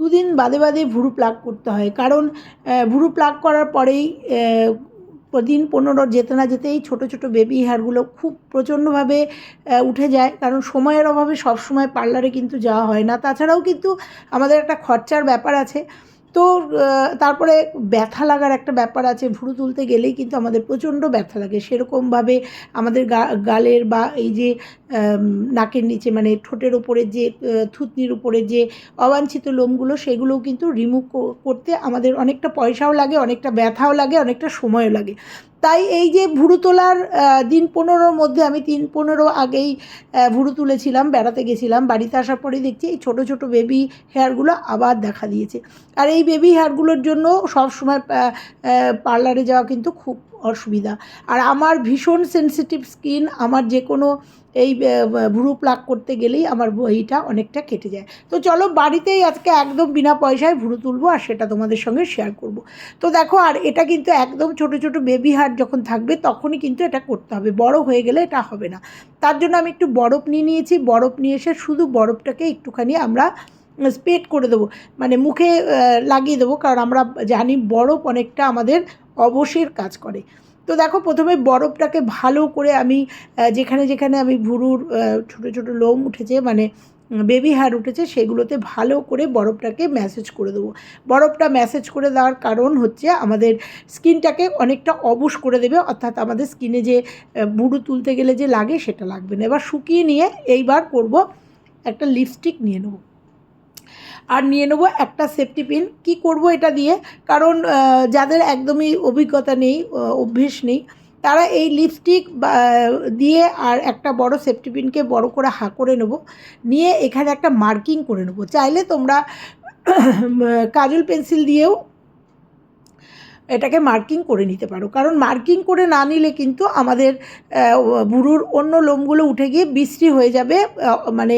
দুদিন বাদে বাদে ভুরু প্লাগ করতে হয়। কারণ ভুরু প্লাগ করার পরেই দিন পনেরো যেতে না যেতেই ছোটো ছোটো বেবি হেয়ারগুলো খুব প্রচণ্ডভাবে উঠে যায়। কারণ সময়ের অভাবে সব সময় পার্লারে কিন্তু যাওয়া হয় না। তাছাড়াও কিন্তু আমাদের একটা খরচার ব্যাপার আছে। তো তারপরে ব্যথা লাগার একটা ব্যাপার আছে। ভুরু তুলতে গেলেই কিন্তু আমাদের প্রচণ্ড ব্যথা লাগে। সেরকমভাবে আমাদের গা, গালের বা এই যে নাকের নিচে মানে ঠোঁটের ওপরে যে থুতনির উপরে যে অবাঞ্ছিত লোমগুলো, সেগুলোও কিন্তু রিমুভ করতে আমাদের অনেকটা পয়সাও লাগে, অনেকটা ব্যথাও লাগে, অনেকটা সময়ও লাগে। তাই এই যে ভুরু তোলার দিন পনেরোর মধ্যে আমি তিন পনেরো আগেই ভুরু তুলেছিলাম, বেড়াতে গেছিলাম, বাড়িতে আসার পরেই দেখছি এই ছোটো ছোটো বেবি হেয়ারগুলো আবার দেখা দিয়েছে। আর এই বেবি হেয়ারগুলোর জন্য সব সময় পার্লারে যাওয়া কিন্তু খুব অসুবিধা। আর আমার ভীষণ সেন্সিটিভ স্কিন আমার যে কোনো এই ভুরু প্লাক করতে গেলেই আমার বইটা অনেকটা কেটে যায়। তো চলো বাড়িতেই আজকে একদম বিনা পয়সায় ভুরু তুলবো আর সেটা তোমাদের সঙ্গে শেয়ার করব। তো দেখো, আর এটা কিন্তু একদম ছোট ছোট বেবি হার্ট যখন থাকবে তখনই কিন্তু এটা করতে হবে। বড় হয়ে গেলে এটা হবে না। তার জন্য আমি একটু বরফ নিয়ে নিয়েছি। বরফ নিয়ে এসে শুধু বরফটাকে একটুখানি আমরা স্পেড করে দেবো। মানে মুখে লাগিয়ে দেবো। কারণ আমরা জানি বরফ অনেকটা আমাদের অবশের কাজ করে। তো দেখো, প্রথমে বরফটাকে ভালো করে আমি যেখানে যেখানে আমি ভুরুর ছোটো ছোটো লোম উঠেছে মানে বেবি হেয়ার উঠেছে, সেগুলোতে ভালো করে বরফটাকে ম্যাসেজ করে দেবো। বরফটা ম্যাসেজ করে দেওয়ার কারণ হচ্ছে, আমাদের স্কিনটাকে অনেকটা অবশ করে দেবে, অর্থাৎ আমাদের স্কিনে যে ভুরু তুলতে গেলে যে লাগে, সেটা লাগবে না। এবার শুকিয়ে নিয়ে এইবার করব একটা লিপস্টিক নিয়ে নেব। আর নিয়ে নেব একটা সেফটি পিন কি করব এটা দিয়ে? কারণ যাদের একদমই অভিজ্ঞতা নেই অভ্যেস নেই, তারা এই লিপস্টিক দিয়ে আর একটা বড় সেফটি পিনকে বড় করে হা করে নেব। নিয়ে এখানে একটা মার্কিং করে নেব। চাইলে তোমরা কাজল পেন্সিল দিয়েও এটাকে মার্কিং করে নিতে পারো। কারণ মার্কিং করে না নিলে কিন্তু আমাদের বুড়ুর অন্য লোমগুলো উঠে গিয়ে বৃষ্টি হয়ে যাবে মানে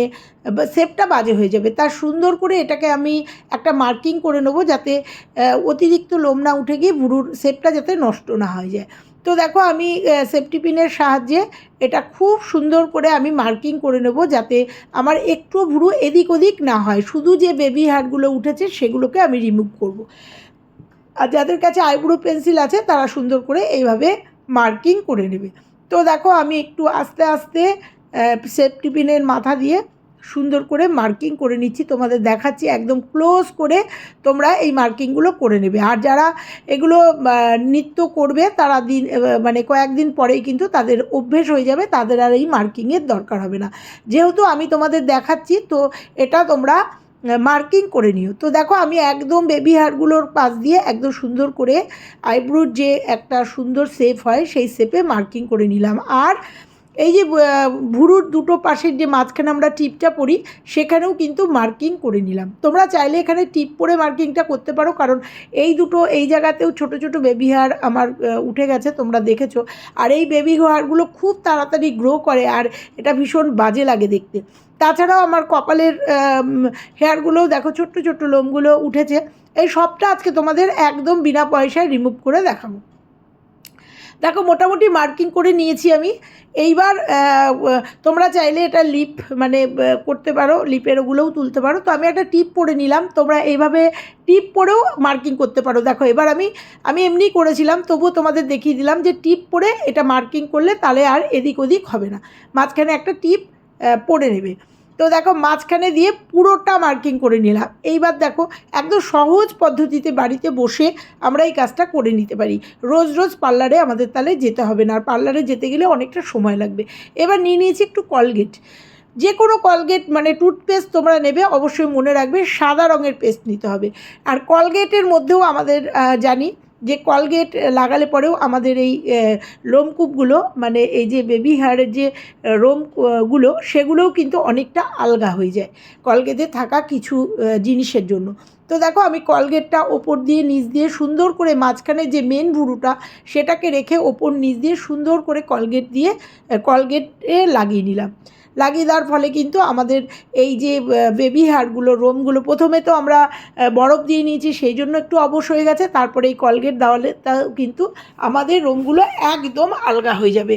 শেপটা বাজে হয়ে যাবে। তার সুন্দর করে এটাকে আমি একটা মার্কিং করে নেব যাতে অতিরিক্ত লোম না উঠে গিয়ে বুড়ুর শেপটা যাতে নষ্ট না হয়ে যায়। তো দেখো আমি সেফটি পিনের সাহায্যে এটা খুব সুন্দর করে আমি মার্কিং করে নেব যাতে আমার একটু ভুরু এদিক ওদিক না হয়। শুধু যে বেবি হারগুলো উঠেছে সেগুলোকে আমি রিমুভ করব। আর যাদের কাছে আইব্রো পেন্সিল আছে, তারা সুন্দর করে এইভাবে মার্কিং করে নেবে। তো দেখো, আমি একটু আস্তে আস্তে সেফটি পিনের মাথা দিয়ে সুন্দর করে মার্কিং করে নিচ্ছি। তোমাদের দেখাচ্ছি, একদম ক্লোজ করে তোমরা এই মার্কিংগুলো করে নেবে। আর যারা এগুলো নৃত্য করবে, তারা দিন মানে কয়েকদিন পরেই কিন্তু তাদের অভ্যেস হয়ে যাবে, তাদের আর এই মার্কিংয়ের দরকার হবে না। যেহেতু আমি তোমাদের দেখাচ্ছি, তো এটা তোমরা মার্কিং করে নিও। তো দেখো, আমি একদম বেবি হারগুলোর পাশ দিয়ে একদম সুন্দর করে আইব্রোর যে একটা সুন্দর শেপ হয়, সেই শেপে মার্কিং করে নিলাম। আর এই যে ভুরুর দুটো পাশের যে মাঝখানে আমরা টিপটা পরি সেখানেও কিন্তু মার্কিং করে নিলাম। তোমরা চাইলে এখানে টিপ পরে মার্কিংটা করতে পারো, কারণ এই দুটো, এই জায়গাতেও ছোট ছোট বেবি হেয়ার আমার উঠে গেছে, তোমরা দেখেছ। আর এই বেবি হেয়ারগুলো খুব তাড়াতাড়ি গ্রো করে, আর এটা ভীষণ বাজে লাগে দেখতে। তাছাড়াও আমার কপালের হেয়ারগুলোও দেখো, ছোট্ট ছোট্ট লোমগুলো উঠেছে। এই সবটা আজকে তোমাদের একদম বিনা পয়সায় রিমুভ করে দেখাবো। দেখো, মোটামুটি মার্কিং করে নিয়েছি আমি। এইবার তোমরা চাইলে এটা লিপ মানে করতে পারো, লিপের ওগুলোও তুলতে পারো। তো আমি একটা টিপ পরে নিলাম, তোমরা এইভাবে টিপ পরেও মার্কিং করতে পারো। দেখো, এবার আমি আমি এমনি করেছিলাম, তবুও তোমাদের দেখিয়ে দিলাম যে টিপ পরে এটা মার্কিং করলে তাহলে আর এদিক ওদিক হবে না। মাঝখানে একটা টিপ পরে নেবে। তো দেখো মাঝখানে দিয়ে পুরোটা মার্কিং করে নিলাম। এইবার দেখো একদম সহজ পদ্ধতিতে বাড়িতে বসে আমরা এই কাজটা করে নিতে পারি। রোজ রোজ পার্লারে আমাদের তাহলে যেতে হবে না, আর পার্লারে যেতে গেলে অনেকটা সময় লাগবে। এবার নিয়ে নিয়েছি একটু কলগেট যে কোনো কলগেট মানে টুথপেস্ট তোমরা নেবে, অবশ্যই মনে রাখবে সাদা রঙের পেস্ট নিতে হবে। আর কলগেটের মধ্যেও আমাদের জানি যে কলগেট লাগালে পরেও আমাদের এই লোমকূপগুলো মানে এই যে বেবি হেয়ারের যে রোমগুলো সেগুলোও কিন্তু অনেকটা আলগা হয়ে যায় কলগেটে থাকা কিছু জিনিসের জন্য। তো দেখো আমি কলগেটটা ওপর দিয়ে, নিচ দিয়ে সুন্দর করে মাঝখানে যে মেন ভুরুটা, সেটাকে রেখে ওপর, নিচ দিয়ে সুন্দর করে কলগেট দিয়ে কলগেটে লাগিয়ে নিলাম। লাগিয়ে দেওয়ার ফলে কিন্তু আমাদের এই যে বেবি হেয়ারগুলো রোমগুলো প্রথমে তো আমরা বরফ দিয়ে নিয়েছি, সেই জন্য একটু অবশ হয়ে গেছে। তারপরে এই কলগেট দেওয়ালে তা কিন্তু আমাদের রোমগুলো একদম আলগা হয়ে যাবে।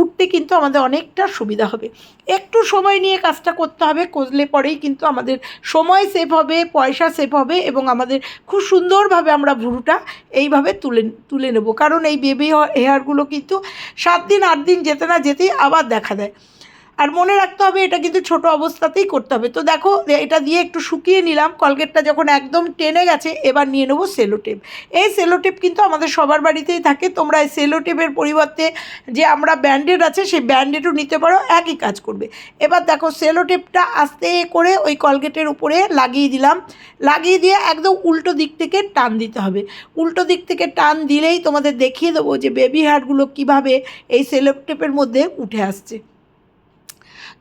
উঠতে কিন্তু আমাদের অনেকটা সুবিধা হবে। একটু সময় নিয়ে কাজটা করতে হবে, করলে পরেই কিন্তু আমাদের সময় সেভ হবে, পয়সা সেভ হবে এবং আমাদের খুব সুন্দরভাবে আমরা ভুরুটা এইভাবে তুলে তুলে নেব। কারণ এই বেবি হেয়ারগুলো কিন্তু সাত দিন, আট দিন যেতে না যেতেই আবার দেখা দেয়। আর মনে রাখতে হবে, এটা কিন্তু ছোট অবস্থাতেই করতে হবে। তো দেখো, এটা দিয়ে একটু শুকিয়ে নিলাম। কলগেটটা যখন একদম টেনে গেছে, এবার নিয়ে নেব সেলোটেপ এই সেলোটেপ কিন্তু আমাদের সবার বাড়িতেই থাকে। তোমরা এই সেলোটেপের পরিবর্তে যে আমরা ব্যান্ডেড আছে, সেই ব্যান্ডেডও নিতে পারো, একই কাজ করবে। এবার দেখো সেলোটেপটা আস্তে করে ওই কলগেটের উপরে লাগিয়ে দিলাম। লাগিয়ে দিয়ে একদম উল্টো দিক থেকে টান দিতে হবে। উল্টো দিক থেকে টান দিলেই তোমাদের দেখিয়ে দেবো যে বেবি হার্টগুলো কীভাবে এই সেলোটেপের মধ্যে উঠে আসছে।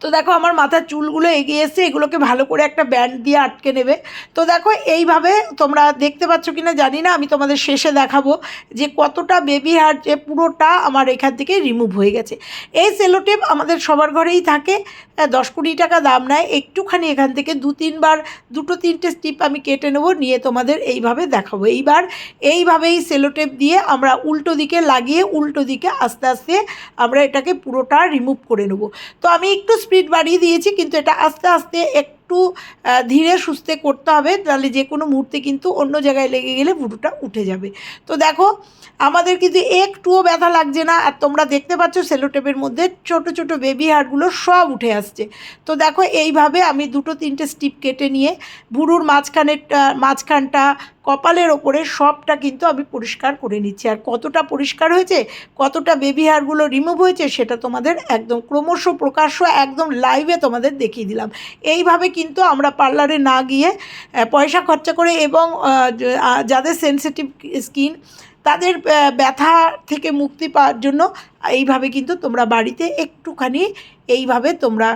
তো দেখো আমার মাথার চুলগুলো এগিয়ে এসছে, এগুলোকে ভালো করে একটা ব্যান্ড দিয়ে আটকে নেবে। তো দেখো এইভাবে তোমরা দেখতে পাচ্ছ কি না জানি না, আমি তোমাদের শেষে দেখাবো যে কতটা বেবি হার্ট যে পুরোটা আমার এখান থেকে রিমুভ হয়ে গেছে। এই সেলোটেপ আমাদের সবার ঘরেই থাকে দশ কুড়ি টাকা দাম নেয়। একটুখানি এখান থেকে দু তিনবার, দুটো তিনটে স্টিপ আমি কেটে নেব, নিয়ে তোমাদের এইভাবে দেখাবো। এইবার এইভাবেই সেলোটেপ দিয়ে আমরা উল্টো দিকে লাগিয়ে, উল্টো দিকে আস্তে আস্তে আমরা এটাকে পুরোটা রিমুভ করে নেব। তো আমি একটু স্পিড বাড়িয়ে দিয়েছি কিন্তু এটা আস্তে আস্তে একটু ধীরে সুস্থে করতে হবে, তাহলে যে কোনো মুহূর্তে কিন্তু অন্য জায়গায় লেগে গেলে ভুরুটা উঠে যাবে। তো দেখো, আমাদের কিন্তু একটুও ব্যথা লাগছে না, আর তোমরা দেখতে পাচ্ছ সেলোটেপের মধ্যে ছোট ছোট বেবি হাড়গুলো সব উঠে আসছে। তো দেখো, এইভাবে আমি দুটো, তিনটে স্টিপ কেটে নিয়ে ভুরুর মাঝখানের মাঝখানটা, কপালের ওপরে সবটা কিন্তু আমি পরিষ্কার করে নিচ্ছি। আর কতটা পরিষ্কার হয়েছে, কতটা বেবি হেয়ারগুলো রিমুভ হয়েছে, সেটা তোমাদের একদম ক্রমশ প্রকাশ্য একদম লাইভে তোমাদের দেখিয়ে দিলাম। এইভাবে কিন্তু আমরা পার্লারে না গিয়ে পয়সা খরচা করে এবং যাদের সেনসিটিভ স্কিন তাদের ব্যথা থেকে মুক্তি পাওয়ার জন্য এইভাবে কিন্তু তোমরা বাড়িতে একটুখানি এইভাবে তোমরা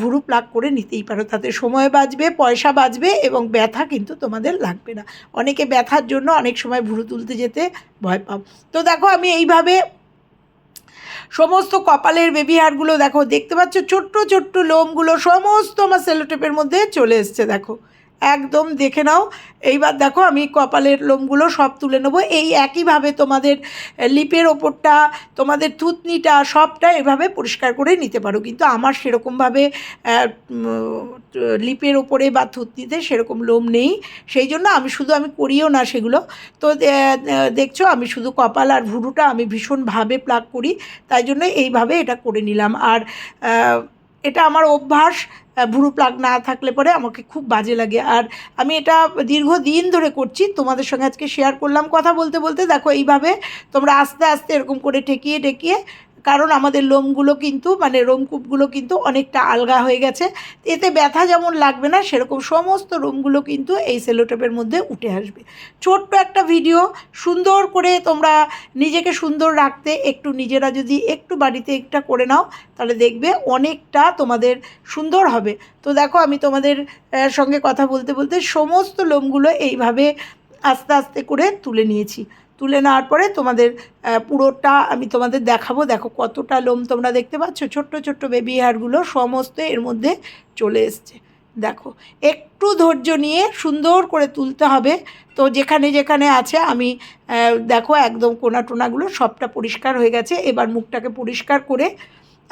ভুরু প্লাগ করে নিতেই পারো। তাতে সময় বাঁচবে, পয়সা বাঁচবে এবং ব্যথা কিন্তু তোমাদের লাগবে না। অনেকে ব্যথার জন্য অনেক সময় ভুরু তুলতে যেতে ভয় পাও। তো দেখো আমি এইভাবে সমস্ত কপালের বেবি হারগুলো দেখো, দেখতে পাচ্ছ? ছোট্ট ছোট্ট লোমগুলো সমস্ত আমার সেলোটেপের মধ্যে চলে এসছে, দেখো। একদম দেখে নাও। এইবার দেখো আমি কপালের লোমগুলো সব তুলে নেব। এই একইভাবে তোমাদের লিপের ওপরটা, তোমাদের থুতনিটা সবটা এভাবে পরিষ্কার করে নিতে পারো। কিন্তু আমার সেরকমভাবে লিপের ওপরে বা থুতনিতে সেরকম লোম নেই। সেই জন্য আমি শুধু আমি করিও না সেগুলো। তো দেখছ আমি শুধু কপাল আর ভুরুটা আমি ভীষণভাবে প্লাগ করি। তাই জন্য এইভাবে এটা করে নিলাম। আর এটা আমার অভ্যাস ভুরু প্লাগ না থাকলে পরে আমাকে খুব বাজে লাগে। আর আমি এটা দীর্ঘ দিন ধরে করছি, তোমাদের সঙ্গে আজকে শেয়ার করলাম। কথা বলতে বলতে দেখো এইভাবে তোমরা আস্তে আস্তে এরকম করে ঠেকিয়ে ঠেকিয়ে কারণ আমাদের লোমগুলো কিন্তু মানে রোমকূপগুলো কিন্তু অনেকটা আলগা হয়ে গেছে। এতে ব্যথা যেমন লাগবে না, সেরকম সমস্ত রোমগুলো কিন্তু এই সেলোটেপের মধ্যে উঠে আসবে। ছোট্ট একটা ভিডিও, সুন্দর করে তোমরা নিজেকে সুন্দর রাখতে, একটু নিজেরা যদি একটু বাড়িতে একটা করে নাও, তাহলে দেখবে অনেকটা তোমাদের সুন্দর হবে। তো দেখো, আমি তোমাদের সঙ্গে কথা বলতে বলতে সমস্ত লোমগুলো এইভাবে আস্তে আস্তে করে তুলে নিয়েছি। তুলে নেওয়ার পরে তোমাদের পুরোটা আমি তোমাদের দেখাবো। দেখো কতটা লোম তোমরা দেখতে পাচ্ছ। ছোট্ট ছোট্ট বেবি হেয়ারগুলো সমস্ত এর মধ্যে চলে এসছে। দেখো, একটু ধৈর্য নিয়ে সুন্দর করে তুলতে হবে। তো যেখানে যেখানে আছে আমি দেখো একদম কোনা টোনাগুলো সবটা পরিষ্কার হয়ে গেছে। এবার মুখটাকে পরিষ্কার করে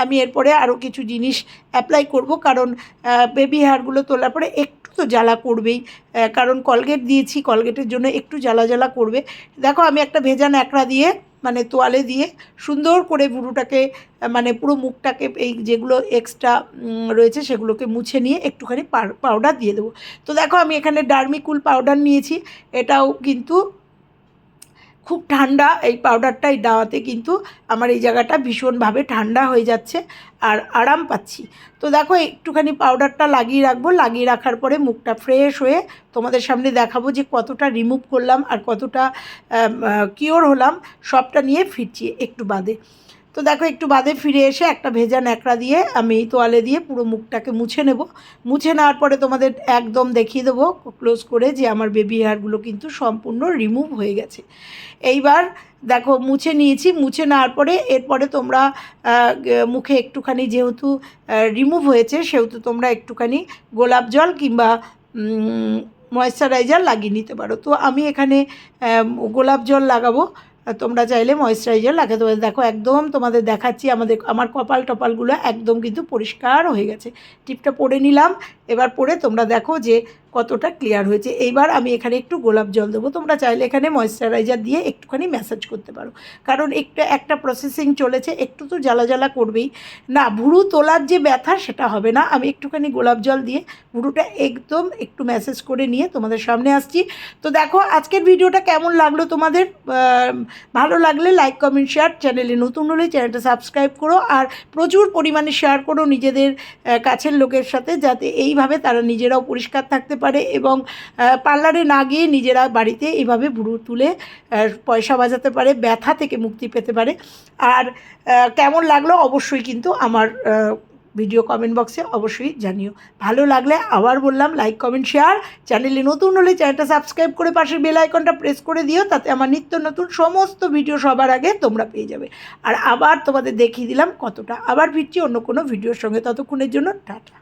আমি এরপরে আরও কিছু জিনিস অ্যাপ্লাই করব, কারণ বেবি হেয়ারগুলো তোলার পরে একটু তো জ্বালা করবেই। কারণ কলগেট দিয়েছি কলগেটের জন্য একটু জ্বালা জ্বালা করবে। দেখো, আমি একটা ভেজা ন্যাকড়া দিয়ে মানে তোয়ালে দিয়ে সুন্দর করে বুড়োটাকে মানে পুরো মুখটাকে, এই যেগুলো এক্সট্রা রয়েছে সেগুলোকে মুছে নিয়ে একটুখানি পাউডার দিয়ে দেবো। তো দেখো, আমি এখানে ডার্মিকুল পাউডার নিয়েছি। এটাও কিন্তু খুব ঠান্ডা, এই পাউডারটাই দাওয়াতে কিন্তু আমার এই জায়গাটা ভীষণভাবে ঠান্ডা হয়ে যাচ্ছে আর আরাম পাচ্ছি। তো দেখো, একটুখানি পাউডারটা লাগিয়ে রাখব, লাগিয়ে রাখার পরে মুখটা ফ্রেশ হয়ে তোমাদের সামনে দেখাবো যে কতটা রিমুভ করলাম আর কতটা কিওর হলাম, সবটা নিয়ে ফিরছি একটু বাদে। তো দেখো, একটু বাদে ফিরে এসে একটা ভেজা ন্যাকড়া দিয়ে আমি তোয়ালে দিয়ে পুরো মুখটাকে মুছে নেব। মুছে নেওয়ার পরে তোমাদের একদম দেখিয়ে দেবো ক্লোজ করে যে আমার বেবি হেয়ারগুলো কিন্তু সম্পূর্ণ রিমুভ হয়ে গেছে। এইবার দেখো, মুছে নিয়েছি। মুছে নেওয়ার পরে এরপরে তোমরা মুখে একটুখানি যেহেতু রিমুভ হয়েছে, সেহেতু তোমরা একটুখানি গোলাপ জল কিংবা ময়েশ্চারাইজার লাগিয়ে নিতে পারো। তো আমি এখানে গোলাপ জল লাগাবো। তোমরা চাইলে ময়েশ্চারাইজার লাগাতে পারো দেখো, একদম তোমাদের দেখাচ্ছি, আমাদের, আমার কপাল টপালগুলো একদম কিন্তু পরিষ্কার হয়ে গেছে। টিপটা পরে নিলাম এবার পরে তোমরা দেখো যে কতটা ক্লিয়ার হয়েছে। এইবার আমি এখানে একটু গোলাপ জল দেবো। তোমরা চাইলে এখানে ময়েশ্চারাইজার দিয়ে একটুখানি ম্যাসাজ করতে পারো। কারণ একটা একটা প্রসেসিং চলেছে, একটু তো জ্বালা জ্বালা করবেই। না, ভুরু তোলার যে ব্যথা, সেটা হবে না। আমি একটুখানি গোলাপ জল দিয়ে ভুরুটা একদম একটু ম্যাসেজ করে নিয়ে তোমাদের সামনে আসছি। তো দেখো, আজকের ভিডিওটা কেমন লাগল তোমাদের? ভালো লাগলে লাইক কমেন্ট শেয়ার চ্যানেলে নতুন হলে চ্যানেলটা সাবস্ক্রাইব করো। আর প্রচুর পরিমাণে শেয়ার করো নিজেদের কাছের লোকের সাথে, যাতে এইভাবে তারা নিজেরাও পরিষ্কার থাকতে পারে এবং পার্লারে না গিয়ে নিজেরা বাড়িতে এইভাবে ভুরু তুলে পয়সা বাজাতে পারে, ব্যথা থেকে মুক্তি পেতে পারে। আর কেমন লাগল অবশ্যই কিন্তু আমার ভিডিও কমেন্ট বক্সে অবশ্যই জানিও। ভালো লাগলে আবার বললাম লাইক কমেন্ট শেয়ার চ্যানেলে নতুন হলে চ্যানেলটা সাবস্ক্রাইব করে পাশের বেল আইকনটা প্রেস করে দিও, তাতে আমার নিত্য নতুন সমস্ত ভিডিও সবার আগে তোমরা পেয়ে যাবে। আর আবার তোমাদের দেখিয়ে দিলাম কতটা। আবার ফিরছি অন্য কোনো ভিডিওর সঙ্গে। ততক্ষণের জন্য টাটা।